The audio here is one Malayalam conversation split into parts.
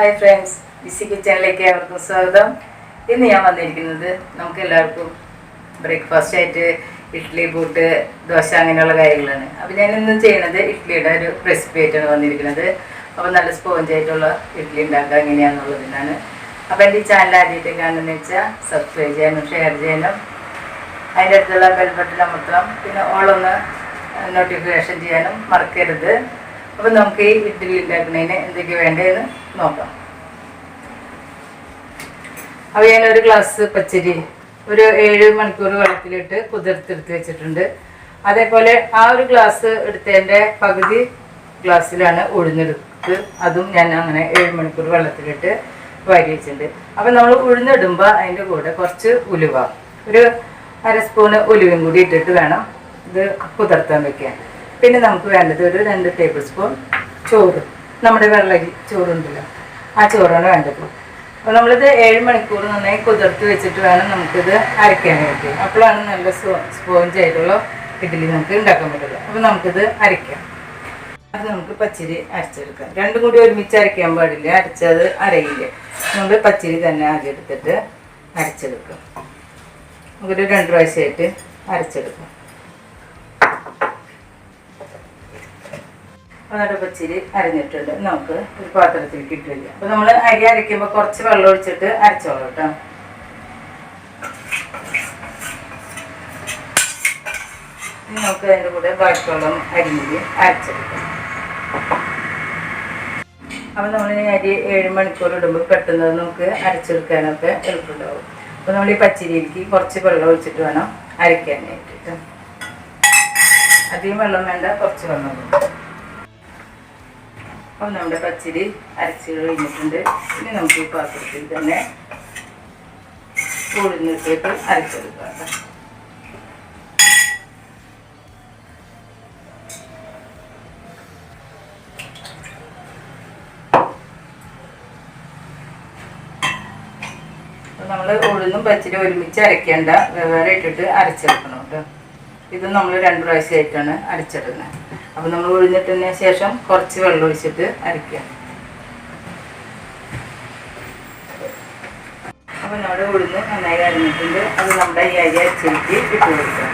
ഹായ് ഫ്രണ്ട്സ് ബിസി കിച്ചണിലേക്ക് ഏവർക്കും സ്വാഗതം. ഇന്ന് ഞാൻ വന്നിരിക്കുന്നത് നമുക്ക് എല്ലാവർക്കും ബ്രേക്ക്ഫാസ്റ്റ് ആയിട്ട് ഇഡ്ഡലി ബൂട്ട് ദോശ അങ്ങനെയുള്ള കാര്യങ്ങളാണ്. അപ്പോൾ ഞാൻ ഇന്ന് ചെയ്യുന്നത് ഇഡ്ഡലിയുടെ ഒരു റെസിപ്പി ആയിട്ടാണ് വന്നിരിക്കുന്നത്. അപ്പോൾ നല്ല സ്പോഞ്ച് ആയിട്ടുള്ള ഇഡ്ഡലി ഉണ്ടാക്കുക എങ്ങനെയാണെന്നുള്ളതിനാണ് അപ്പോൾ എന്റെ ഈ ചാനൽ ആദ്യമായിട്ട് കാണുന്നതെന്ന് വെച്ചാൽ സബ്സ്ക്രൈബ് ചെയ്യാനും ഷെയർ ചെയ്യാനും അതിന്റെ അടുത്തുള്ള ബെൽ ബട്ടൺ അമർത്തണം. പിന്നെ ഓളൊന്ന് നോട്ടിഫിക്കേഷൻ ചെയ്യാനും മറക്കരുത്. അപ്പം നമുക്ക് ഈ ഇഡ്ഡലി ഉണ്ടാക്കുന്നതിന് എന്തൊക്കെ വേണ്ടതെന്ന് നോക്കാം. അപ്പോൾ ഒരു ഗ്ലാസ് പച്ചരി ഒരു ഏഴ് മണിക്കൂർ വെള്ളത്തിലിട്ട് കുതിർത്തെടുത്ത് വെച്ചിട്ടുണ്ട്. അതേപോലെ ആ ഒരു ഗ്ലാസ് എടുത്തതിന്റെ പകുതി ഗ്ലാസ്സിലാണ് ഉഴുന്നെടുത്ത് അതും ഞാൻ അങ്ങനെ ഏഴ് മണിക്കൂർ വെള്ളത്തിലിട്ട് വാരി വെച്ചിട്ടുണ്ട്. അപ്പം നമ്മൾ ഉഴുന്നിടുമ്പോൾ അതിന്റെ കൂടെ കുറച്ച് ഉലുവ ഒരു അര സ്പൂണ് ഉലുവയും കൂടി ഇട്ടിട്ട് വേണം ഇത് കുതിർത്താൻ വെക്കാൻ. പിന്നെ നമുക്ക് വേണ്ടത് ഒരു രണ്ട് ടേബിൾ സ്പൂൺ ചോറ്. നമ്മുടെ വെള്ളരി ചോറുണ്ടല്ലോ. ആ ചോറാണ് വേണ്ടത്. അപ്പോൾ നമ്മളിത് ഏഴ് മണിക്കൂർ നന്നായി കുതിർത്ത് വെച്ചിട്ട് വേണം നമുക്കിത് അരയ്ക്കാനായിട്ട് അപ്പോഴാണ് നല്ല സ്പോഞ്ച് ആയിട്ടുള്ള ഇഡ്ഡലി നമുക്ക് ഉണ്ടാക്കാൻ പറ്റുള്ളൂ. അപ്പോൾ നമുക്കിത് അരയ്ക്കാം. അത് നമുക്ക് പച്ചരി അരച്ചെടുക്കാം. രണ്ടും കൂടി ഒരുമിച്ച് അരയ്ക്കാൻ പാടില്ല. അരച്ചത് അരയില്ല. നമ്മൾ പച്ചരി തന്നെ ആദ്യം എടുത്തിട്ട് അരച്ചെടുക്കാം. നമുക്കൊരു രണ്ട് പ്രാവശ്യമായിട്ട് അരച്ചെടുക്കാം. എന്നിട്ട് പച്ചരി അരഞ്ഞിട്ടുണ്ട്. നമുക്ക് ഒരു പാത്രത്തിലേക്ക് ഇട്ട് വയ്ക്കാം അപ്പോൾ നമ്മൾ അരി അരയ്ക്കുമ്പോൾ കുറച്ച് വെള്ളം ഒഴിച്ചിട്ട് അരച്ചോളാം കേട്ടോ. നമുക്ക് അതിന്റെ കൂടെ ബാക്കിയുള്ള അരിമുടി അരച്ചെടുക്കാം. അപ്പം നമ്മൾ ഈ അരി ഏഴ് മണിക്കൂർ ഇടുമ്പോൾ പെട്ടെന്ന് നമുക്ക് അരച്ചെടുക്കാനൊക്കെ എളുപ്പമുണ്ടാവും. അപ്പോൾ നമ്മൾ ഈ പച്ചരിയിലേക്ക് കുറച്ച് വെള്ളം ഒഴിച്ചിട്ട് വേണം അരയ്ക്കാനായിട്ട് കേട്ടോ. അധികം വെള്ളം വേണ്ട കുറച്ച് വെള്ളം മതി അപ്പോൾ നമ്മുടെ പച്ചരി അരച്ച് കഴിഞ്ഞിട്ടുണ്ട്. ഇനി നമുക്ക് ഈ പാത്രത്തിൽ തന്നെ ഉഴുന്നിട്ടിട്ട് അരച്ചെടുക്കാം നമ്മൾ ഉഴുന്നും പച്ചരി ഒരുമിച്ച് അരയ്ക്കേണ്ട വേറെ ഇട്ടിട്ട് അരച്ചെടുക്കണം കേട്ടോ. ഇത് നമ്മൾ രണ്ട് പ്രാവശ്യമായിട്ടാണ് അരച്ചെടുക്കുന്നത് അപ്പോൾ നമ്മൾ ഒഴിഞ്ഞിട്ടതിന് ശേഷം കുറച്ച് വെള്ളം ഒഴിച്ചിട്ട് അരയ്ക്കുക അപ്പോൾ നമ്മുടെ ഉഴുന്ന് നന്നായി അരിഞ്ഞിട്ടുണ്ട്. അത് നമ്മുടെ ഈ അരി അരച്ചിട്ട് ഇട്ട് കൊടുക്കുക.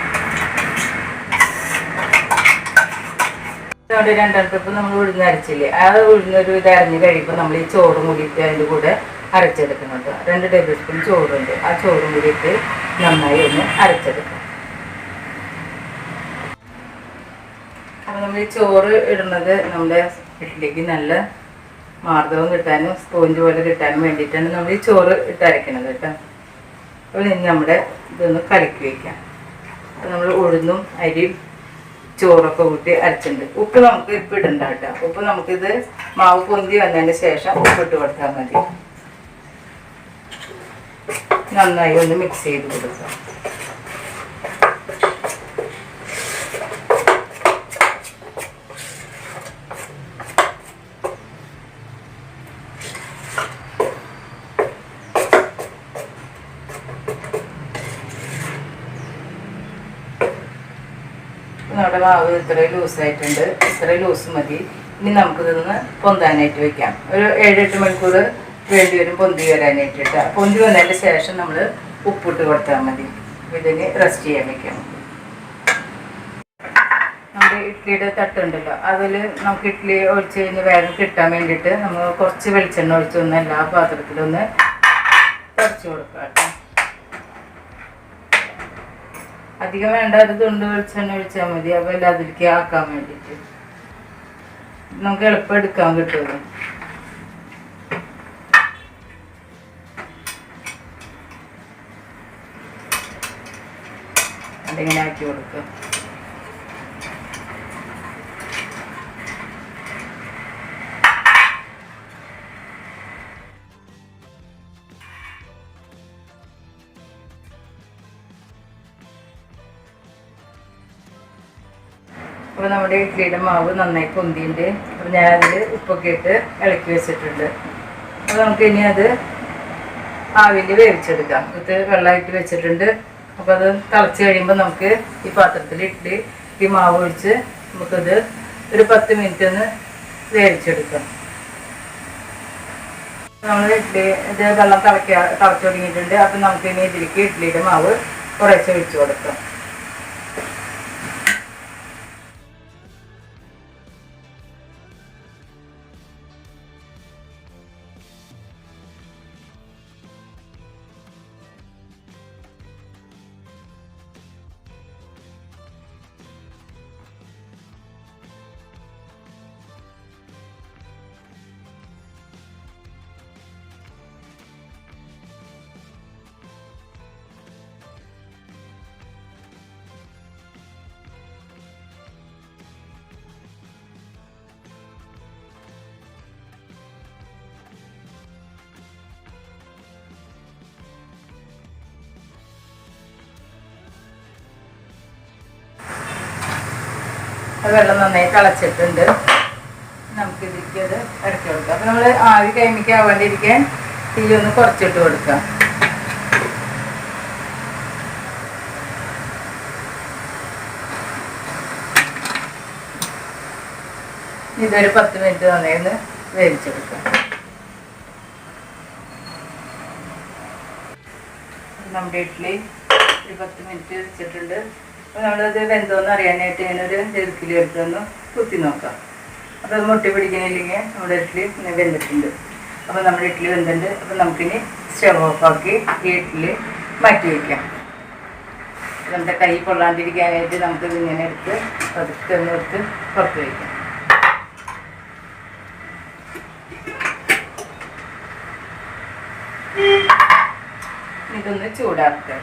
നമ്മുടെ രണ്ടാം നമ്മൾ ഉഴുന്ന് അരച്ചില്ലേ? ആ ഉഴുന്നൊരു ഇത് അരഞ്ഞ് കഴിയുമ്പോൾ നമ്മൾ ഈ ചോറും കൂടിയിട്ട് അതിന്റെ കൂടെ അരച്ചെടുക്കുന്നുണ്ട് രണ്ട് ടേബിൾ സ്പൂൺ ചോറുണ്ട്. ആ ചോറും കൂടിയിട്ട് നന്നായി ഒന്ന് അരച്ചെടുക്കാം അപ്പോൾ നമ്മൾ ചോറ് ഇടുന്നത് നമ്മുടെ ഇഡ്ഡലിക്ക് നല്ല മാർദ്ദവം കിട്ടാനും സ്പോഞ്ച് പോലെ കിട്ടാനും വേണ്ടിയിട്ടാണ് നമ്മൾ ഈ ചോറ് ഇട്ട് കേട്ടോ. അപ്പോൾ ഇനി നമ്മുടെ ഇതൊന്ന് കലക്കി വയ്ക്കാം അപ്പോൾ നമ്മൾ ഉഴുന്നും അരിയും ചോറൊക്കെ കൂട്ടി അരച്ചിട്ടുണ്ട്. ഉപ്പ് നമുക്ക് ഇപ്പം ഇടണ്ട കേട്ടോ. ഉപ്പ് നമുക്കിത് മാവ് പൊന്തി വന്നതിന് ശേഷം ഉപ്പിട്ട് കൊടുത്താൽ മതി. നന്നായി ഒന്ന് മിക്സ് ചെയ്ത് കൊടുക്കാം. നമ്മുടെ മാവ് ഇത്രയും ലൂസായിട്ടുണ്ട് ഇത്രയും ലൂസ് മതി. ഇനി നമുക്കിതൊന്ന് പൊന്താനായിട്ട് വെക്കാം. ഒരു ഏഴെട്ട് മണിക്കൂർ വേണ്ടി വരും പൊന്തി വരാനായിട്ട് കേട്ടോ പൊന്തി വന്നതിന് ശേഷം നമ്മൾ ഉപ്പിട്ട് കൊടുത്താൽ മതി. ഇതിന് റെസ്റ്റ് ചെയ്യാൻ വെക്കാം. നമ്മുടെ ഇഡ്ഡലിയുടെ തട്ടുണ്ടല്ലോ അതിൽ നമുക്ക് ഇഡ്ഡലി ഒഴിച്ച് കഴിഞ്ഞ് വേഗം കിട്ടാൻ വേണ്ടിയിട്ട് നമ്മൾ കുറച്ച് വെളിച്ചെണ്ണ ഒഴിച്ച് ഒന്ന് എല്ലാ പാത്രത്തിലൊന്ന് കുറച്ച് കൊടുക്കാം കേട്ടോ അധികം വേണ്ട ഒരു തുണ്ട് വെളിച്ചെണ്ണ ഒഴിച്ചാൽ മതി. അപ്പോൾ എല്ലാം അതിലേക്ക് ആക്കാൻ വേണ്ടിയിട്ട് നമുക്ക് എളുപ്പം എടുക്കാൻ കിട്ടുമല്ലോ അതിങ്ങനെ ആക്കി കൊടുക്കുക അപ്പോൾ നമ്മുടെ ഇഡ്ഡലിയുടെ മാവ് നന്നായി പൊന്തിയിട്ട് അപ്പോൾ ഞാനതിൽ ഉപ്പൊക്കെ ഇട്ട് ഇളക്കി വെച്ചിട്ടുണ്ട്. അപ്പോൾ നമുക്ക് ഇനി അത് ആവിൽ വേവിച്ചെടുക്കാം. ഇത് വെള്ളമായിട്ട് വെച്ചിട്ടുണ്ട്. അപ്പോൾ അത് തിളച്ച് കഴിയുമ്പോൾ നമുക്ക് ഈ പാത്രത്തിൽ ഇഡ്ഡലി ഈ മാവ് ഒഴിച്ച് നമുക്കത് ഒരു പത്ത് മിനിറ്റ് ഒന്ന് വേവിച്ചെടുക്കാം. നമ്മൾ ഇഡ്ഡലി ഇത് വെള്ളം തിളക്കുക തിളച്ചു തുടങ്ങിയിട്ടുണ്ട്. അപ്പം നമുക്ക് ഇനി ഇതിലേക്ക് ഇഡ്ഡലിയുടെ മാവ് കുറേശ്ശെ ഒഴിച്ചു കൊടുക്കാം. വെള്ളം നന്നായി തിളച്ചിട്ടുണ്ട്. നമുക്ക് ഇതിലേക്ക് അത് ഇറക്കി കൊടുക്കാം. അപ്പം നമ്മൾ ആവി കൈമിക്കാവാണ്ടിരിക്കാൻ തീ ഒന്ന് കുറച്ചിട്ട് കൊടുക്കാം. ഇതൊരു പത്ത് മിനിറ്റ് നന്നായി ഒന്ന് വേവിച്ചെടുക്കാം. നമ്മുടെ ഇഡ്ഡലി ഒരു പത്ത് മിനിറ്റ് വെച്ചിട്ടുണ്ട്. നമ്മളത് വെന്തോന്ന് അറിയാനായിട്ട് ഞാനൊരു ചെറുക്കിൽ എടുത്തൊന്ന് കുത്തി നോക്കാം. അപ്പോൾ മുട്ടി പിടിക്കണില്ലെങ്കിൽ നമ്മുടെ ഇഡ്ഡലി വെന്തിട്ടുണ്ട്. അപ്പോൾ നമ്മുടെ ഇഡ്ഡലി വെന്തിട്ടുണ്ട്. അപ്പോൾ നമുക്കിനി സ്റ്റവ് ഓഫാക്കി ഈ ഇഡ്ഡലി മാറ്റി വയ്ക്കാം നമ്മുടെ കൈ കൊള്ളാണ്ടിരിക്കാനായിട്ട് നമുക്ക് ഇങ്ങനെ എടുത്ത് പതുക്കെ ഒന്ന് എടുത്ത് പുറത്ത് വയ്ക്കാം ഇതൊന്ന് ചൂടാക്കുക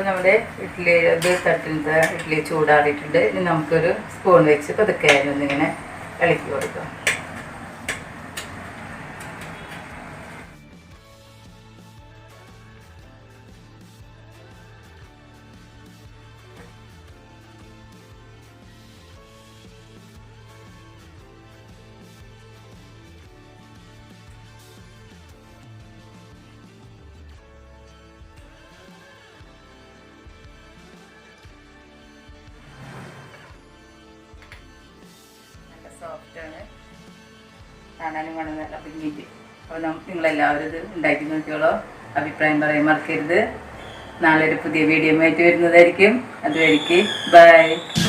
അപ്പോൾ നമ്മുടെ ഇഡ്ഡലി അത് തട്ടിലത്തെ ഇഡ്ഡലി ചൂടാറിയിട്ടുണ്ട്. ഇനി നമുക്കൊരു സ്പൂൺ വെച്ച് പതുക്കെ ഒന്നിങ്ങനെ ഇളക്കി കൊടുക്കാം. നല്ല സോഫ്റ്റാണ് കാണാനും വേണം നല്ല പിന്നീട് അപ്പോൾ നിങ്ങളെല്ലാവരും ഇത് ഉണ്ടാക്കി നോക്കിയോളോ അഭിപ്രായം പറയാൻ മറക്കരുത്. നാളെ ഒരു പുതിയ വീഡിയോ ആയിട്ട് വരുന്നതായിരിക്കും. അതുവരെയ്ക്ക് ബൈ